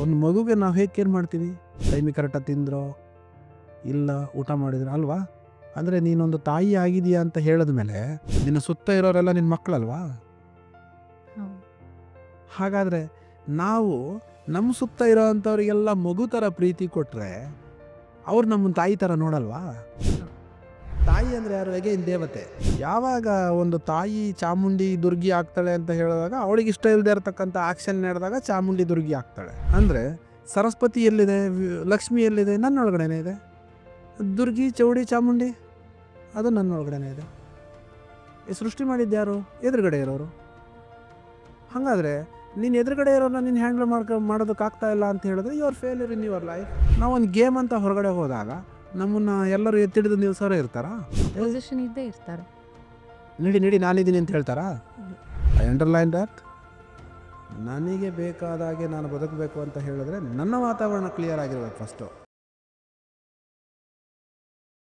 ಒಂದು ಮಗುಗೆ ನಾವು ಹೇಗೆ ಕೇರ್ ಮಾಡ್ತೀವಿ? ಟೈಮಿಗೆ ಕರೆಕ್ಟಾಗಿ ತಿಂದ್ರೋ? ಇಲ್ಲ ಊಟ ಮಾಡಿದ್ರು? ಅಲ್ವಾ? ಅಂದರೆ ನೀನೊಂದು ತಾಯಿ ಆಗಿದೆಯಾ ಅಂತ ಹೇಳಿದ ಮೇಲೆ ನಿನ್ನ ಸುತ್ತ ಇರೋರೆಲ್ಲ ನಿನ್ನ ಮಕ್ಕಳಲ್ವಾ ಹಾಗಾದರೆ ನಾವು ನಮ್ಮ ಸುತ್ತ ಇರೋ ಅಂಥವ್ರಿಗೆಲ್ಲ ಮಗು ಥರ ಪ್ರೀತಿ ಕೊಟ್ಟರೆ ಅವ್ರು ನಮ್ಮ ತಾಯಿ ಥರ ನೋಡಲ್ವಾ? ತಾಯಿ ಅಂದರೆ ಯಾರು? ಹೇಗೆ ದೇವತೆ. ಯಾವಾಗ ಒಂದು ತಾಯಿ ಚಾಮುಂಡಿ ದುರ್ಗಿ ಆಗ್ತಾಳೆ ಅಂತ ಹೇಳಿದಾಗ ಅವಳಿಗೆ ಇಷ್ಟ ಇಲ್ಲದೆ ಇರತಕ್ಕಂಥ ಆಕ್ಷನ್ ನಡೆದಾಗ ಚಾಮುಂಡಿ ದುರ್ಗಿ ಆಗ್ತಾಳೆ. ಅಂದರೆ ಸರಸ್ವತಿ ಎಲ್ಲಿದೆ? ಲಕ್ಷ್ಮಿ ಎಲ್ಲಿದೆ? ನನ್ನೊಳಗಡೆನೇ ಇದೆ. ದುರ್ಗಿ, ಚೌಡಿ, ಚಾಮುಂಡಿ, ಅದು ನನ್ನೊಳಗಡೆನೇ ಇದೆ. ಈ ಸೃಷ್ಟಿ ಮಾಡಿದ್ಯಾರು ಎದುರುಗಡೆ ಇರೋರು. ಹಾಗಾದರೆ ನೀನು ಎದುರುಗಡೆ ಇರೋನ ನೀನು ಹ್ಯಾಂಡಲ್ ಮಾಡ್ಕೊ ಮಾಡೋದಕ್ಕಾಗ್ತಾ ಇಲ್ಲ ಅಂತ ಹೇಳಿದ್ರೆ your failure in your life ನಾವು ಒಂದು ಗೇಮ್ ಅಂತ ಹೊರಗಡೆ ಹೋದಾಗ ನಮ್ಮನ್ನು ಎಲ್ಲರೂ ಎತ್ತಿಡಿದ ನೀವು ಸರ ಇರ್ತಾರಾ? ಪೊಸಿಷನ್ ಇದ್ದೇ ಇರ್ತಾರೆ. ನಡಿ ನಡಿ ನಾನಿದ್ದೀನಿ ಅಂತ ಹೇಳ್ತಾರಾ? ಐ ಅಂಡರ್ಲೈನ್ ದಟ್ ನನಗೆ ಬೇಕಾದಾಗೆ ನಾನು ಬದುಕಬೇಕು ಅಂತ ಹೇಳಿದ್ರೆ ನನ್ನ ವಾತಾವರಣ ಕ್ಲಿಯರ್ ಆಗಿರ್ಬೇಕು ಫಸ್ಟು